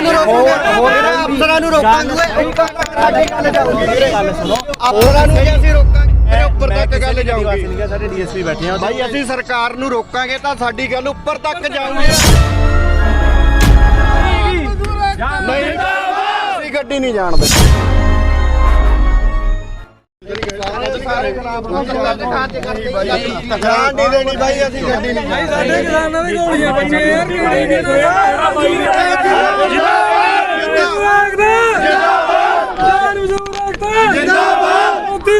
ਅਫਸਰਾਂ ਨੂੰ ਰੋਕੋਗੇ ਵੀਰੇ ਅਫਸਰਾਂ ਨੂੰ ਰੋਕਾਂਗੇ ਸਾਡੀ ਗੱਲ ਜਾਊਗੀ ਵੀਰੇ ਗੱਲ ਸੁਣੋ ਅਫਸਰਾਂ ਨੂੰ ਜੇ ਅਸੀਂ ਰੋਕਾਂਗੇ ਮੇਰੇ ਉੱਪਰ ਤੱਕ ਗੱਲ ਜਾਊਗੀ ਸਾਡੇ ਡੀਐਸਪੀ ਬੈਠੇ ਆ ਭਾਈ ਅਸੀਂ ਸਰਕਾਰ ਨੂੰ ਰੋਕਾਂਗੇ ਤਾਂ ਸਾਡੀ ਗੱਲ ਉੱਪਰ ਤੱਕ ਜਾਊਗੀ ਨਹੀਂ ਅਸੀਂ ਗੱਡੀ ਨਹੀਂ ਜਾਣਦੇ ਜਾਣ ਨਹੀਂ ਦੇਣੀ ਭਾਈ ਅਸੀਂ ਗੱਡੀ ਨਹੀਂ ਸਾਡੇ ਕਿਸਾਨਾਂ ਦੇ ਗੋਲੀਆਂ ਬੱਚੇ ਯਾਰ ਕਿਹੜੀ ਨੇ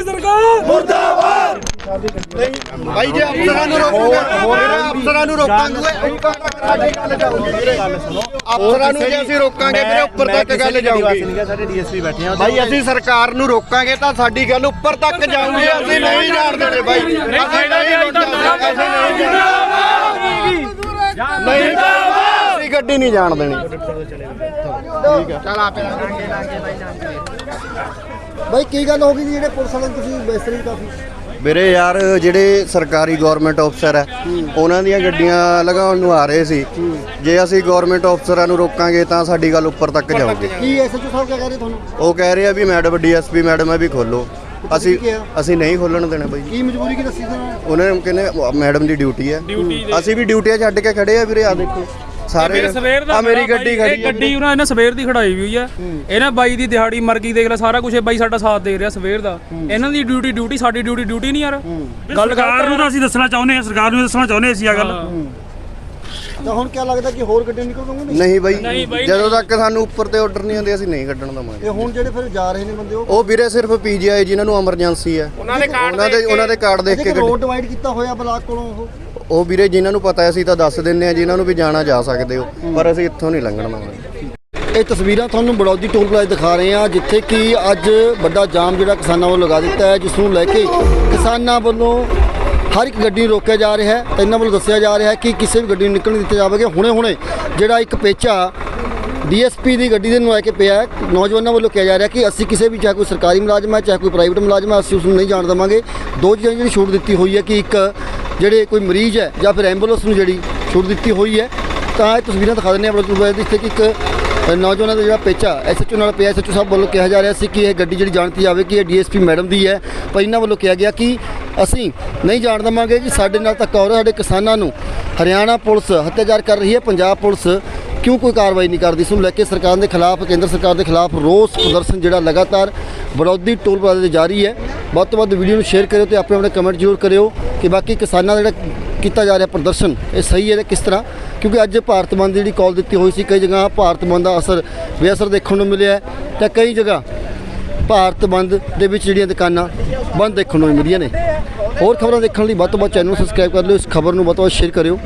ਮੋਦੀ ਸਰਕਾਰ। ਭਾਈ ਜੇ ਅਫਸਰਾਂ ਨੂੰ ਰੋਕੋਗੇ ਅਫਸਰਾਂ ਨੂੰ ਰੋਕਾਂਗੇ ਸਾਡੀ ਗੱਲ ਜਾਊਗੀ ਵੀਰੇ। ਗੱਲ ਸੁਣੋ ਅਫਸਰਾਂ ਨੂੰ ਜੇ ਅਸੀਂ ਰੋਕਾਂਗੇ ਵੀਰੇ ਉੱਪਰ ਤੱਕ ਗੱਲ ਜਾਊਗੀ। ਸਾਡੇ ਡੀਐਸਪੀ ਬੈਠੇ ਆ ਭਾਈ ਅਸੀਂ ਸਰਕਾਰ ਨੂੰ ਰੋਕਾਂਗੇ ਤਾਂ ਸਾਡੀ ਗੱਲ ਉੱਪਰ ਤੱਕ ਜਾਊਗੀ ਅਸੀਂ ਨਹੀਂ ਜਾਣ ਦੇਣੇ ਭਾਈ। ਅਸੀਂ ਨਹੀਂ ਰੋਕਾਂਗੇ ਅਸੀਂ ਨਹੀਂ ਜਾਣ ਅਸੀਂ ਗੱਡੀ ਨਹੀਂ ਜਾਣ ਦੇਣੀ। ਬਾਈ ਕੀ ਗੱਲ ਹੋ ਗਈ ਜੀ? ਜਿਹੜੇ ਪੁਲਿਸ ਵਾਲੇ ਤੁਸੀਂ ਬੇਸਰੀ ਕਾਫੀ ਵੀਰੇ ਯਾਰ ਜਿਹੜੇ ਸਰਕਾਰੀ ਗਵਰਨਮੈਂਟ ਅਫਸਰ ਹੈ। ਉਹਨਾਂ ਦੀਆਂ ਗੱਡੀਆਂ ਲਗਾਉਣ ਨੂੰ ਆ ਰਹੇ ਸੀ। ਜੇ ਅਸੀਂ ਗਵਰਨਮੈਂਟ ਅਫਸਰਾਂ ਨੂੰ ਰੋਕਾਂਗੇ ਤਾਂ ਸਾਡੀ ਗੱਲ ਉੱਪਰ ਤੱਕ ਜਾਊਗੀ। ਕੀ ਐਸਐਚਓ ਸਾਹਿਬ ਕਹਿ ਰਹੇ ਤੁਹਾਨੂੰ? ਉਹ ਕਹਿ ਰਹੇ ਆ ਵੀ ਮੈਡਮ ਡੀਐਸਪੀ ਮੈਡਮ ਹੈ ਵੀ ਖੋਲੋ। ਅਸੀਂ? ਅਸੀਂ ਨਹੀਂ ਖੋਲਣ ਦੇਣਾ ਬਾਈ ਕੀ ਮਜਬੂਰੀ ਕੀ ਦੱਸੀ ਤੁਹਾਨੂੰ ਉਹਨਾਂ ਨੇ ਕਹਿੰਦੇ ਮੈਡਮ ਦੀ ਡਿਊਟੀ ਹੈ ਅਸੀਂ ਵੀ ਡਿਊਟੀਆਂ ਛੱਡ ਕੇ ਖੜੇ ਆ ਵੀਰੇ ਆ ਦੇਖੋ। ਸਾਰੇ ਸਵੇਰ ਦਾ ਆ ਮੇਰੀ ਖੜਾ ਗੱਡੀ ਬਾਈ, ਖੜੀ ਇਹ ਹੈ ਗੱਡੀ ਉਹਨਾਂ ਨੇ ਸਵੇਰ ਦੀ ਖੜਾਈ ਹੋਈ ਆ। ਇਹਨਾਂ ਬਾਈ ਦੀ ਦਿਹਾੜੀ ਮਰ ਗਈ ਦੇਖ ਲੈ ਸਾਰਾ ਕੁਝ ਬਾਈ ਸਾਡਾ ਸਾਥ ਦੇ ਰਿਹਾ ਸਵੇਰ ਦਾ। ਇਹਨਾਂ ਦੀ ਡਿਊਟੀ ਡਿਊਟੀ ਸਾਡੀ ਡਿਊਟੀ ਡਿਊਟੀ ਨਹੀਂ ਯਾਰ। ਗੱਲ ਸਰਕਾਰ ਨੂੰ ਤਾਂ ਅਸੀਂ ਦੱਸਣਾ ਚਾਹੁੰਦੇ ਹਾਂ ਸਰਕਾਰ ਨੂੰ ਦੱਸਣਾ ਚਾਹੁੰਦੇ ਅਸੀਂ ਆ ਗੱਲ। ਤਾਂ ਹੁਣ ਕਿਆ ਲੱਗਦਾ ਕਿ ਹੋਰ ਗੱਡੀਆਂ ਨਿਕਲ ਦੋਗੇ ਨਹੀਂ ਬਾਈ ਨਹੀਂ ਬਾਈ, ਜਦੋਂ ਤੱਕ ਸਾਨੂੰ ਉੱਪਰ ਤੇ ਆਰਡਰ ਨਹੀਂ ਆਉਂਦੇ ਅਸੀਂ ਨਹੀਂ ਕੱਢਣ ਦਵਾਂਗੇ। ਇਹ ਹੁਣ ਜਿਹੜੇ ਫਿਰ ਜਾ ਰਹੇ ਨੇ ਬੰਦੇ ਉਹ ਉਹ ਵੀਰੇ ਸਿਰਫ ਪੀਜੀਆਈ ਜਿਨ੍ਹਾਂ ਨੂੰ ਐਮਰਜੈਂਸੀ ਹੈ ਉਹਨਾਂ ਦੇ ਕਾਰਡ ਉਹਨਾਂ ਦੇ ਉਹਨਾਂ ਦੇ ਕਾਰਡ ਦੇਖ ਕੇ ਜਿਹੜੇ ਗੱਡੀ- ਰੋਡ ਡਿਵਾਈਡ ਕੀਤਾ ਹੋਇਆ ਬਲਾਕ ਕੋਲੋਂ ਉਹ। ਉਹ ਵੀਰੇ ਜਿਨ੍ਹਾਂ ਨੂੰ ਪਤਾ ਹੈ, ਅਸੀਂ ਤਾਂ ਦੱਸ ਦਿੰਨੇ ਆ ਜਿਨ੍ਹਾਂ ਨੂੰ ਵੀ ਜਾਣਾ ਜਾ ਸਕਦੇ ਹੋ, ਪਰ ਅਸੀਂ ਇੱਥੋਂ ਨਹੀਂ ਲੰਘਣਾ ਦਵਾਂਗੇ ਇਹ ਤਸਵੀਰਾਂ ਤੁਹਾਨੂੰ ਬੜੌਦੀ ਟੋਲ ਪਲਾਜ਼ਾ ਦਿਖਾ ਰਹੇ ਹਾਂ, ਜਿੱਥੇ ਕਿ ਅੱਜ ਵੱਡਾ ਜਾਮ ਜਿਹੜਾ ਕਿਸਾਨਾਂ ਵੱਲੋਂ ਲਗਾ ਦਿੱਤਾ ਹੈ, ਜਿਸ ਨੂੰ ਲੈ ਕੇ ਕਿਸਾਨਾਂ ਵੱਲੋਂ ਹਰ ਇੱਕ ਗੱਡੀ ਨੂੰ ਰੋਕਿਆ ਜਾ ਰਿਹਾ ਹੈ, ਤੇ ਇਹਨਾਂ ਵੱਲੋਂ ਦੱਸਿਆ ਜਾ ਰਿਹਾ ਹੈ ਕਿ ਕਿਸੇ ਵੀ ਗੱਡੀ ਨੂੰ ਨਿਕਲਣ ਨਹੀਂ ਦਿੱਤਾ ਜਾਵੇਗਾ। ਹੁਣੇ-ਹੁਣੇ ਜਿਹੜਾ ਇੱਕ ਪੇਚਾ ਡੀਐਸਪੀ ਦੀ ਗੱਡੀ ਦੇ ਨੂੰ ਲੈ ਕੇ ਪਿਆ ਹੈ, ਨੌਜਵਾਨਾਂ ਵੱਲੋਂ ਕਿਹਾ ਜਾ ਰਿਹਾ ਕਿ ਅਸੀਂ ਕਿਸੇ ਵੀ, ਚਾਹੇ ਕੋਈ ਸਰਕਾਰੀ ਮੁਲਾਜ਼ਮ ਹੈ, ਚਾਹੇ ਕੋਈ ਪ੍ਰਾਈਵੇਟ ਮੁਲਾਜ਼ਮ ਹੈ, ਅਸੀਂ ਉਸ ਨੂੰ ਨਹੀਂ ਜਾਣ ਦੇਵਾਂਗੇ। ਦੋ ਚੀਜ਼ਾਂ ਜਿਹੜੀ ਛੂਟ ਦਿੱਤੀ ਹੋਈ ਹੈ ਕਿ ਇੱਕ ਜਿਹੜੇ ਕੋਈ ਮਰੀਜ਼ ਹੈ ਜਾਂ ਫਿਰ ਐਂਬੂਲੈਂਸ ਨੂੰ ਜਿਹੜੀ ਛੁੱਟ ਦਿੱਤੀ ਹੋਈ ਹੈ, ਤਾਂ ਇਹ ਤਸਵੀਰਾਂ ਦਿਖਾ ਦਿੰਦੇ ਹਾਂ ਬੜਾ ਦੁਬਾਰਾ ਜਿੱਥੇ ਕਿ ਇੱਕ ਨੌਜਵਾਨਾਂ ਦਾ ਜਿਹੜਾ ਪੇਚਾ ਐਸਐਚਓ ਨਾਲ ਪਿਆ ਐਸਐਚਓ ਸਾਹਿਬ ਵੱਲੋਂ ਕਿਹਾ ਜਾ ਰਿਹਾ ਸੀ ਕਿ ਇਹ ਗੱਡੀ ਜਿਹੜੀ ਜਾਣਤੀ ਜਾਵੇ ਕਿ ਇਹ ਡੀਐਸਪੀ ਮੈਡਮ ਦੀ ਹੈ। ਪਰ ਇਹਨਾਂ ਵੱਲੋਂ ਕਿਹਾ ਗਿਆ ਕਿ ਅਸੀਂ ਨਹੀਂ ਜਾਣ ਦੇਵਾਂਗੇ ਕਿ ਸਾਡੇ ਨਾਲ ਧੱਕਾ ਹੋ ਰਿਹਾ, ਸਾਡੇ ਕਿਸਾਨਾਂ ਨੂੰ ਹਰਿਆਣਾ ਪੁਲਿਸ ਹੱਤਿਆਚਾਰ ਕਰ ਰਹੀ ਹੈ, ਪੰਜਾਬ ਪੁਲਿਸ ਕਿਉਂ ਕੋਈ ਕਾਰਵਾਈ ਨਹੀਂ ਕਰਦੀ? ਇਸ ਨੂੰ ਲੈ ਕੇ ਸਰਕਾਰ ਦੇ ਖਿਲਾਫ, ਕੇਂਦਰ ਸਰਕਾਰ ਦੇ ਖਿਲਾਫ ਰੋਸ ਪ੍ਰਦਰਸ਼ਨ ਜਿਹੜਾ ਲਗਾਤਾਰ ਵਿਰੋਧੀ ਟੋਲ ਪਲਾਜ਼ੇ ਤੇ ਜਾਰੀ ਹੈ। ਵੱਧ ਤੋਂ ਵੱਧ ਵੀਡੀਓ ਨੂੰ ਸ਼ੇਅਰ ਕਰਿਓ ਤੇ ਆਪਣੇ ਆਪਣੇ ਕਮੈਂਟ ਜ਼ਰੂਰ ਕਰਿਓ ਕਿ ਬਾਕੀ ਕਿਸਾਨਾਂ ਦਾ ਜਿਹੜਾ ਕੀਤਾ ਜਾ ਰਿਹਾ ਪ੍ਰਦਰਸ਼ਨ, ਇਹ ਸਹੀ ਹੈ ਤੇ ਕਿਸ ਤਰ੍ਹਾਂ? ਕਿਉਂਕਿ ਅੱਜ ਭਾਰਤ ਬੰਦ ਦੀ ਜਿਹੜੀ ਕਾਲ ਦਿੱਤੀ ਹੋਈ ਸੀ, ਕਈ ਜਗ੍ਹਾ ਭਾਰਤ ਬੰਦ ਦਾ ਅਸਰ, ਬੇਅਸਰ ਦੇਖਣ ਨੂੰ ਮਿਲਿਆ ਹੈ ਤੇ ਕਈ ਜਗ੍ਹਾ ਭਾਰਤ ਬੰਦ ਦੇ ਵਿੱਚ ਜਿਹੜੀਆਂ ਦੁਕਾਨਾਂ ਬੰਦ ਦੇਖਣ ਨੂੰ ਮਿਲੀਆਂ ਨੇ। ਹੋਰ ਖਬਰਾਂ ਦੇਖਣ ਲਈ ਵੱਧ ਤੋਂ ਵੱਧ ਚੈਨਲ ਨੂੰ ਸਬਸਕ੍ਰਾਈਬ ਕਰ ਲਿਓ, ਇਸ ਖਬਰ ਨੂੰ ਵੱਧ ਤੋਂ ਵੱਧ ਸ਼ੇਅਰ ਕਰਿਓ।